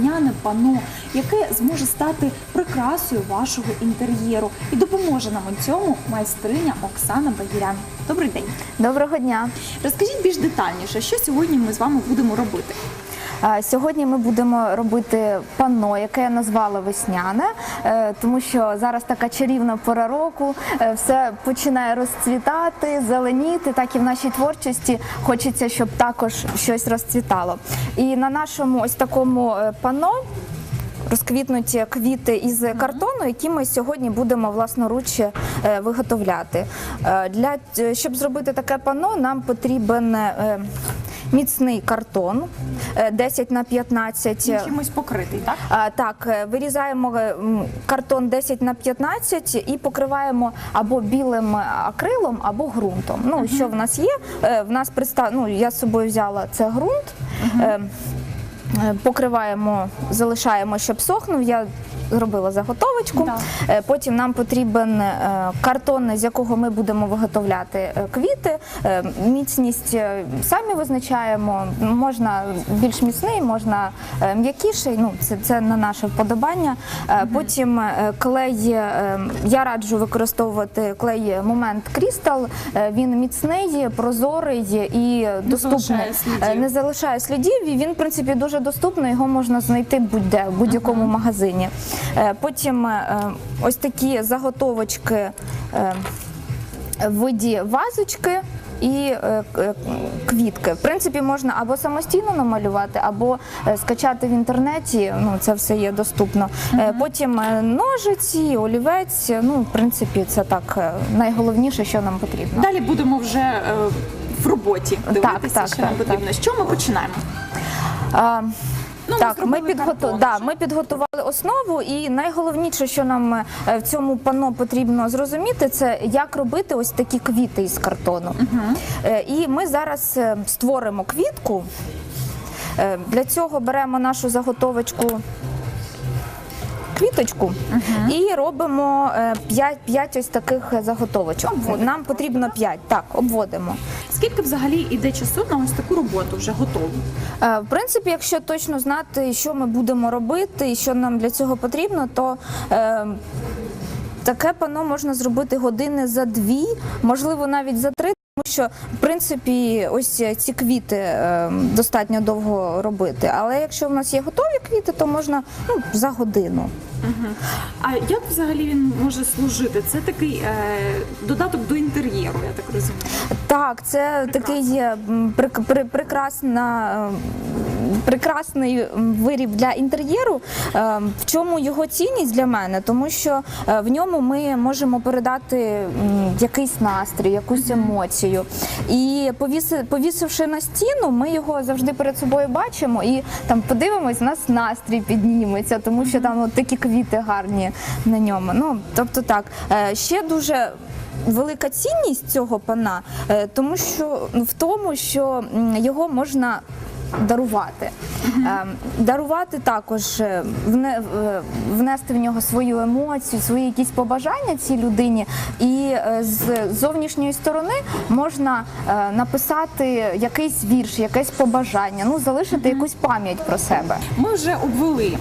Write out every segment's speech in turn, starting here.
весняне пано, яке зможе стати прикрасою вашого інтер'єру. І допоможе нам у цьому майстриня Оксана Багірян. Добрий день. Доброго дня. Розкажіть більш детальніше, що сьогодні ми з вами будемо робити. Сьогодні ми будемо робити панно, яке я назвала весняне, е, тому що зараз така чарівна пора року, е, все починає розцвітати, зеленіти. Так і в нашій творчості хочеться, щоб також щось розцвітало. І на нашому ось такому е, панно. Розквітнуті квіти із картону, які ми сьогодні будемо власноруч виготовляти. Для щоб зробити таке панно, нам потрібен міцний картон е, 10 на 15. Чимось покритий, так? Так, е, вирізаємо е, картон 10 на 15 і покриваємо або білим акрилом, або ґрунтом. Ну, що в нас є? Е, В нас представ... ну, я з собою взяла це ґрунт. Е, е, Покриваємо, залишаємо, щоб сохнув. Я зробила заготовочку. Да. Е, Потім нам потрібен е, картон, з якого ми будемо виготовляти е, квіти. Міцність самі визначаємо. Можна більш міцний, можна м'якіший. Ну це, це на наше вподобання. Потім клей. Я раджу використовувати клей момент Крістал. Він міцний, прозорий і доступний. залишає слідів. Е, Не залишає слідів. І він, в принципі, дуже доступний. Його можна знайти будь-де в будь-якому магазині. Е, Потім е, ось такі заготовочки е, в виді вазочки. І квітки. В принципі, можна або самостійно намалювати, або скачати в інтернеті. Ну, це все є доступно. Е, Потім ножиці, олівець. Ну, в принципі, це так найголовніше, що нам потрібно. Далі будемо вже в роботі дивитися, так, що нам так, потрібно. Що ми починаємо? Ну, так, ми, підготу... да, ми підготували основу, і найголовніше, що нам е, в цьому панно потрібно зрозуміти, це як робити ось такі квіти із картону. Е, І ми зараз е, створимо квітку. Для цього беремо нашу заготовочку. Квіточку і робимо 5, 5 ось таких заготовочок. Обводимо Нам потрібно 5. Так, обводимо. Скільки взагалі йде часу на ось таку роботу вже готову? Е, В принципі, якщо точно знати, що ми будемо робити і що нам для цього потрібно, то е, таке пано можна зробити години за дві, можливо, навіть за три. Тому що в принципі ось ці квіти е, достатньо довго робити. Але якщо в нас є готові квіти, то можна ну, за годину. А як взагалі він може служити? Це такий е, додаток до інтер'єру, я так розумію. Так, це такий є прик- при- прекрасна. Прекрасний виріб для інтер'єру. Е, В чому його цінність для мене? Тому що е, в ньому ми можемо передати якийсь настрій, якусь емоцію. І повісивши на стіну, ми його завжди перед собою бачимо і там подивимось, у нас настрій підніметься, тому що там от такі квіти гарні на ньому. Ну тобто так. Е, Ще дуже велика цінність цього пана, тому що ну, в тому, що його можна. Дарувати, Е, дарувати також, е, е, внести в нього свою емоцію, свої якісь побажання цій людині, і е, з зовнішньої сторони можна написати якийсь вірш, якесь побажання, ну залишити якусь пам'ять про себе. Ми вже обвели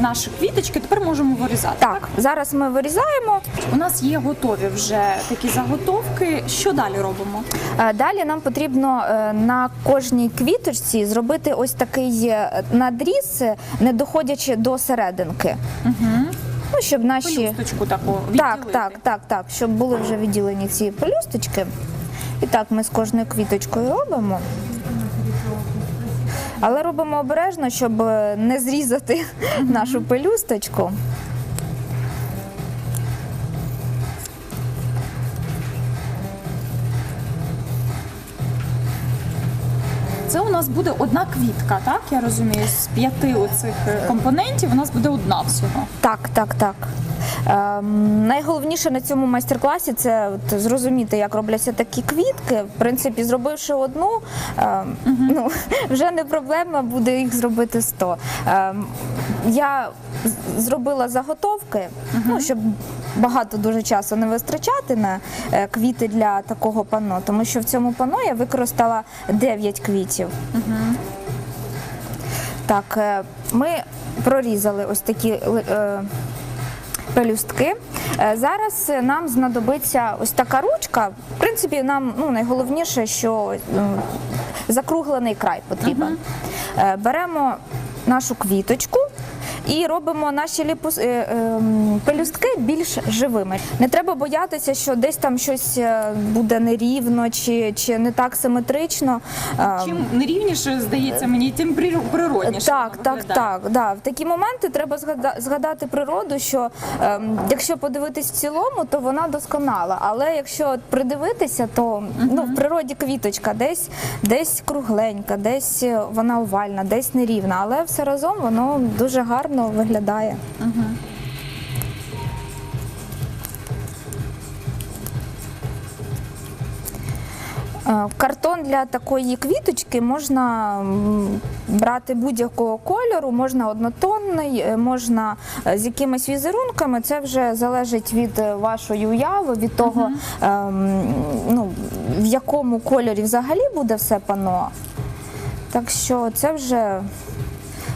наші квіточки, тепер можемо вирізати. Так, зараз ми вирізаємо. У нас є готові вже такі заготовки. Що далі робимо? Е, Далі нам потрібно е, на кожній квіточці зробити ось такий е, надріз, не доходячи до серединки. Ну, щоб наші Пелюсточку таку так, так, так, так, щоб були вже відділені ці пелюсточки. І так ми з кожною квіточкою робимо. Але робимо обережно, щоб е, не зрізати нашу пелюсточку. Це у нас буде одна квітка, так? Я розумію, з п'яти оцих е, компонентів у нас буде одна всього. Так, так, так. Ем, найголовніше на цьому майстер-класі це от, зрозуміти, як робляться такі квітки. В принципі, зробивши одну, ем, ну, вже не проблема буде їх зробити 100. Ем, я зробила заготовки, ну, щоб багато дуже часу не витрачати на е, квіти для такого панно, тому що в цьому панно я використала 9 квітів. Так, е, ми прорізали ось такі е, пелюстки. Е, Зараз нам знадобиться ось така ручка. В принципі, нам ну, найголовніше, що е, закруглений край потрібен. Е, Беремо нашу квіточку. І робимо наші ліпус... е, е, пелюстки більш живими. Не треба боятися, що десь там щось е, буде нерівно чи, чи не так симетрично. Е, Чим нерівніше, здається мені, тим прир- природніше. так, так, так. Да. В такі моменти треба згада- згадати природу, що ем, якщо подивитись в цілому, то вона досконала. Але якщо придивитися, то ну, в природі квіточка десь, десь кругленька, десь вона овальна, десь нерівна. Але все разом воно дуже гарно виглядає. Е, Картон для такої квіточки можна брати будь-якого кольору, можна однотонний, е, можна е, з якимись візерунками. Це вже залежить від вашої уяви, від того, ем, ну, в якому кольорі взагалі буде все пано. Так що це вже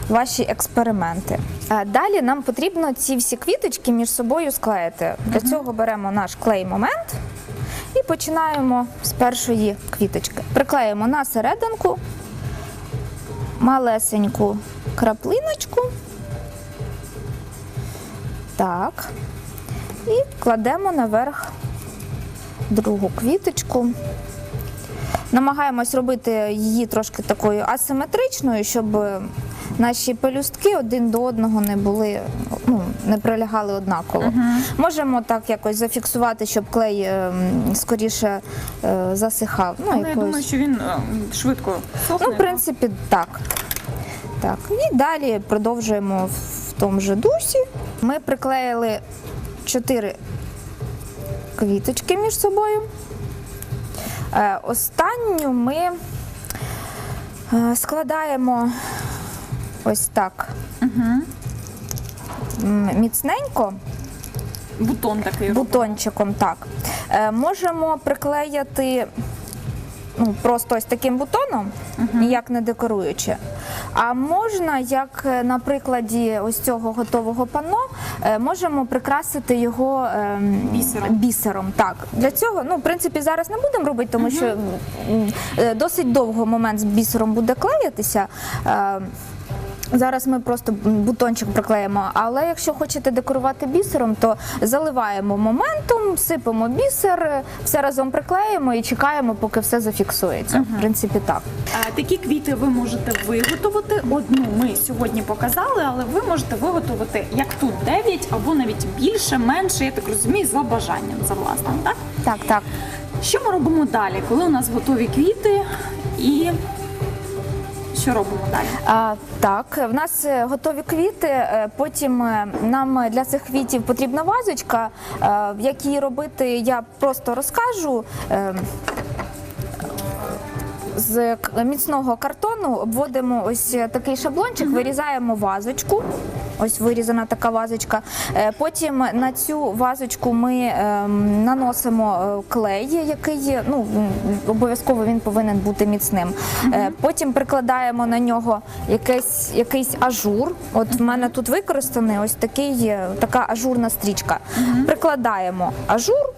ваші експерименти. Е, Далі нам потрібно ці всі квіточки між собою склеїти. Для цього беремо наш клей-момент і починаємо з першої квіточки. Приклеїмо на серединку малесеньку краплиночку. Так. І кладемо наверх другу квіточку. Намагаємось робити її трошки такою асиметричною, щоб наші пелюстки один до одного не були, ну, не прилягали однаково. Можемо так якось зафіксувати, щоб клей ем, скоріше е, засихав. Ну, Але я думаю, що він е, швидко сохне. Ну, в принципі, так. так. І далі продовжуємо в тому же дусі. Ми приклеїли чотири квіточки між собою. Е, Останню ми е, складаємо ось так м, міцненько бутон такий. бутончиком, так. Е, можемо приклеїти ну, просто ось таким бутоном, ніяк не декоруючи. А можна, як е, на прикладі ось цього готового панно, е, можемо прикрасити його ем, Бісером. бісером. Так. Для цього, ну, в принципі, зараз не будемо робити, тому що е, досить довго момент з бісером буде клеїтися. Е, Зараз ми просто бутончик приклеїмо, але якщо хочете декорувати бісером, то заливаємо моментом, сипемо бісер, все разом приклеїмо і чекаємо, поки все зафіксується. В принципі, так. Е, Такі квіти ви можете виготовити. Одну ми сьогодні показали, але ви можете виготовити як тут 9 або навіть більше, менше, я так розумію, за бажанням, за власним. Так? Так, так. Що ми робимо далі, коли у нас готові квіти і що робимо далі? А, так, в нас е, готові квіти. е, Потім е, нам для цих квітів потрібна вазочка. Як її робити, я просто розкажу. З міцного картону обводимо ось такий шаблончик, вирізаємо вазочку. Ось вирізана така вазочка. Е, Потім на цю вазочку ми ем, наносимо е, клей, який ну обов'язково він повинен бути міцним. Е, Потім прикладаємо на нього якийсь, якийсь ажур. От в мене тут використаний ось такий, така ажурна стрічка. Прикладаємо ажур.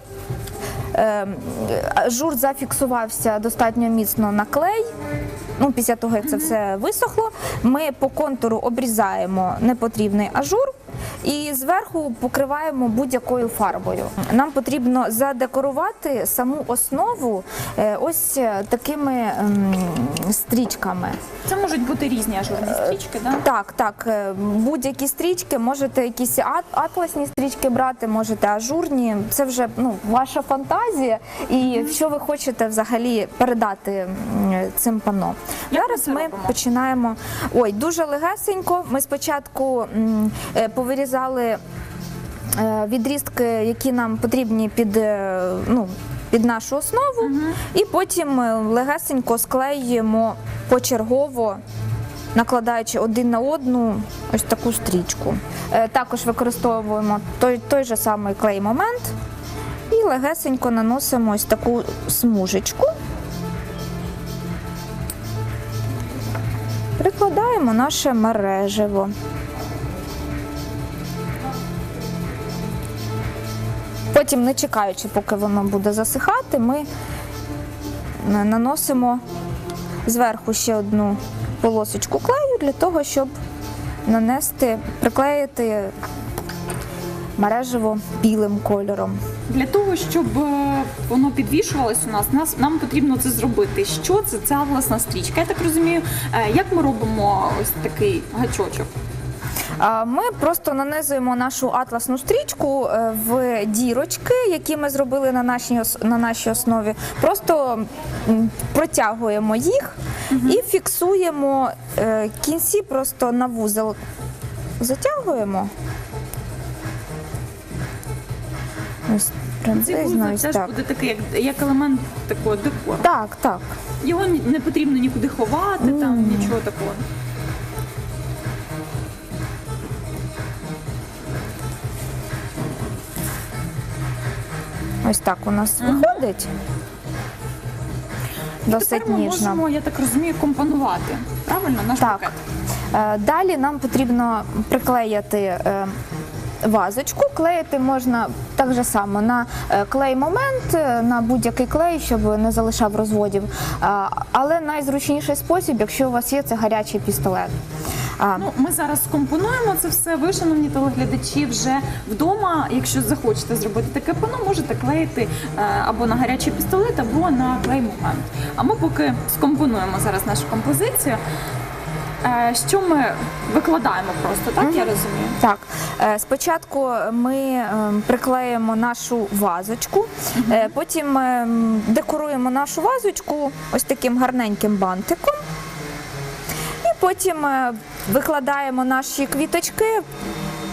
Е, Жур зафіксувався достатньо міцно на клей. Ну, після того, як це все висохло, ми по контуру обрізаємо непотрібний ажур і зверху покриваємо будь-якою фарбою. Нам потрібно задекорувати саму основу е, ось е, такими ем, стрічками. Це можуть бути різні ажурні стрічки, да? Так, так, е, будь-які стрічки, можете якісь атласні стрічки брати, можете ажурні. Це вже ну, ваша фантазія і що ви хочете взагалі передати цим панно. Як Зараз це ми починаємо. Ой, дуже легесенько. Ми спочатку м, е, е, відрізки, які нам потрібні під, е, ну, під нашу основу, і потім е, легесенько склеюємо почергово, накладаючи один на одну ось таку стрічку. Також використовуємо той, той же самий клей-момент і легесенько наносимо ось таку смужечку. Прикладаємо. наше мережево. Потім, не чекаючи, поки воно буде засихати, ми наносимо зверху ще одну полосочку клею для того, щоб нанести, приклеїти мережево білим кольором. Для того, щоб е, воно підвішувалось у нас, нас нам потрібно це зробити. Що це? Ця власна стрічка. Я так розумію, Е, як ми робимо ось такий гачочок? Ми просто нанизуємо нашу атласну стрічку е, в дірочки, які ми зробили на нашій на нашій основі. Просто протягуємо їх і фіксуємо е, кінці просто на вузол. Затягуємо. Ось приблизно ось теж так. буде такий, як, як елемент такого декору. Так, так. Його не потрібно нікуди ховати, там нічого такого. Ось так у нас виходить. Досить Тепер ми можемо, я так розумію, компонувати. Правильно, наш Так. букет. Е, Далі нам потрібно приклеїти е, вазочку. Клеїти можна так же само на е, клей момент, на будь-який клей, щоб не залишав розводів. Але найзручніший спосіб, якщо у вас є, це гарячий пістолет. А, Ну, ми зараз скомпонуємо це все. Ви, шановні телеглядачі, вже вдома, якщо захочете зробити таке пано, можете клеїти е, або на гарячий пістолет, або на клей момент. А ми поки скомпонуємо зараз нашу композицію. Е, Що ми викладаємо просто, так я розумію? Так, е, спочатку ми е, приклеїмо нашу вазочку, е, потім е, декоруємо нашу вазочку ось таким гарненьким бантиком. Потім е, викладаємо наші квіточки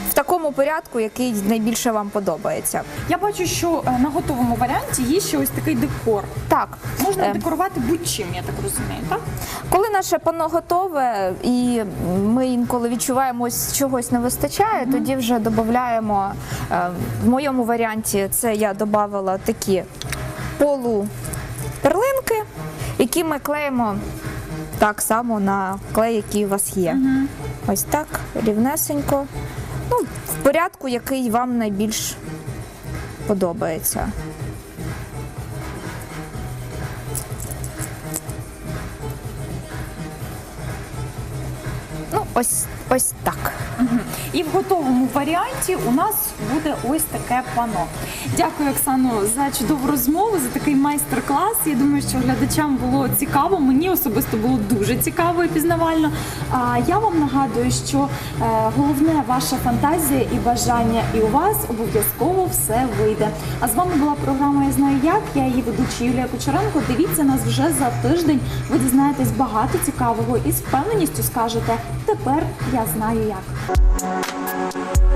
в такому порядку, який найбільше вам подобається. Я бачу, що е, на готовому варіанті є ще ось такий декор. Так, Можна е, декорувати будь-чим, я так розумію, так? Коли наше пано готове і ми інколи відчуваємо, ось чогось не вистачає, тоді вже додаємо. В моєму варіанті це я додавала такі полуперлинки, які ми клеїмо так само на клей, який у вас є. Ось так, рівнесенько. Ну, в порядку, який вам найбільш подобається. Ну, ось, ось так. І в готовому варіанті у нас буде ось таке пано. Дякую, Оксано, за чудову розмову, за такий майстер-клас. Я думаю, що глядачам було цікаво. Мені особисто було дуже цікаво і пізнавально. А я вам нагадую, що е, головне ваша фантазія і бажання, і у вас обов'язково все вийде. А з вами була програма Я знаю як. Я її ведуча Юлія Кучеренко. Дивіться нас вже за тиждень. Ви дізнаєтесь багато цікавого і з впевненістю скажете тепер я знаю як. Thank you.